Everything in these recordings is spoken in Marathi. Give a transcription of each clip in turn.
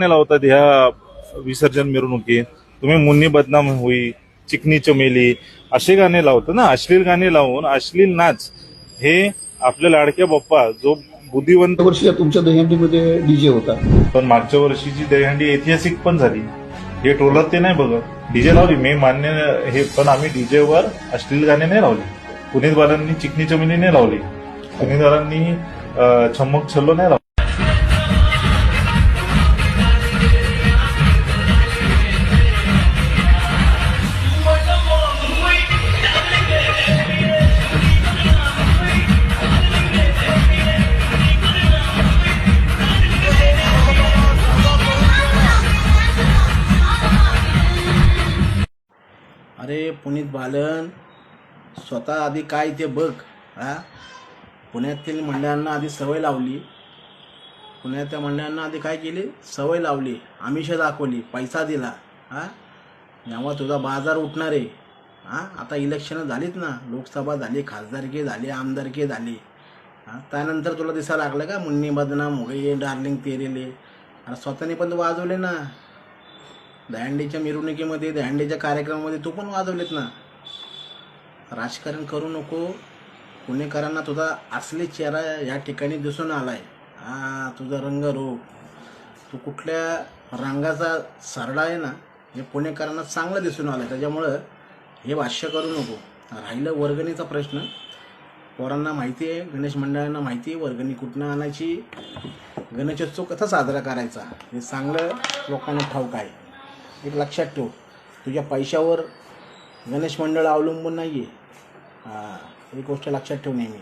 लावतात ह्या विसर्जन मिरवणुकीत. तुम्ही मुन्नी बदनाम होई चिकनी चमेली असे गाणे लावतो ना अश्लील गाणे लावून अश्लील नाच हे आपल्या लाडक्या बाप्पा जो बुद्धिवंत वर्षी तुमच्या दहीहंडीमध्ये डीजे होता. पण मागच्या वर्षीची दहीहंडी ऐतिहासिक पण झाली. हे टोलत ते नाही बघत. डीजे लावली मी मान्य हे पण आम्ही डीजे वर अश्लील गाणे नाही लावले. पुनीतवालांनी चिकनी चमेली नाही लावली. अं, छम्मक छल्लो नाही लावली. अरे पुनीत बालन स्वतः आधी काय ते बघ हा? पुण्यातील मंडळांना आधी सवय लावली. पुण्यातल्या मंडळांना आधी काय केली? सवय लावली आमिष दाखवली पैसा दिला हा? जेव्हा तुझा बाजार उठणार आहे हा? आता इलेक्शनं झालीत ना लोकसभा झाली खासदारकी झाली आमदारकी झाली. हा? त्यानंतर तुला दिसायला लागलं का? मुन्नी बदनाम हो मुळे डार्लिंग तेरेले. अरे स्वतःने पण वाजवले ना. दहंडीच्या मिरवणुकीमध्ये दहंडीच्या कार्यक्रमामध्ये तू पण वाजवलेत ना. राजकारण करू नको. पुणेकरांना तुझा असली चेहरा या ठिकाणी दिसून आलाय. हा तुझा रंगरूप. तू कुठल्या रंगाचा सरडा आहे ना हे पुणेकरांना चांगलं दिसून आलं त्याच्यामुळं हे भाष्य करू नको. राहिलं वर्गणीचा प्रश्न. पोरांना माहिती आहे गणेश मंडळांना माहिती आहे वर्गणी कुठनं आणायची? गणेशोत्सव कसा साजरा करायचा? हे चांगलं लोकांना ठाऊक आहे. एक लक्षात ठेव. तुझ्या पैशावर गणेश मंडळ अवलंबून नाही आहे हां ही गोष्ट लक्षात ठेव नेहमी.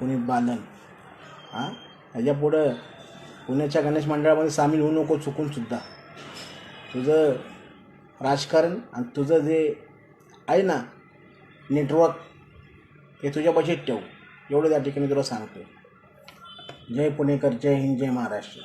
पुनीत बालन हां? ह्याच्या पुढं पुण्याच्या गणेश मंडळामध्ये सामील होऊ नको चुकूनसुद्धा तुझं राजकारण आणि तुझं जे आहे ना नेटवर्क हे तुझ्या बजेट ठेव. एवढं त्या ठिकाणी तुला सांगतो जय पुणेकर जय हिंद जय महाराष्ट्र.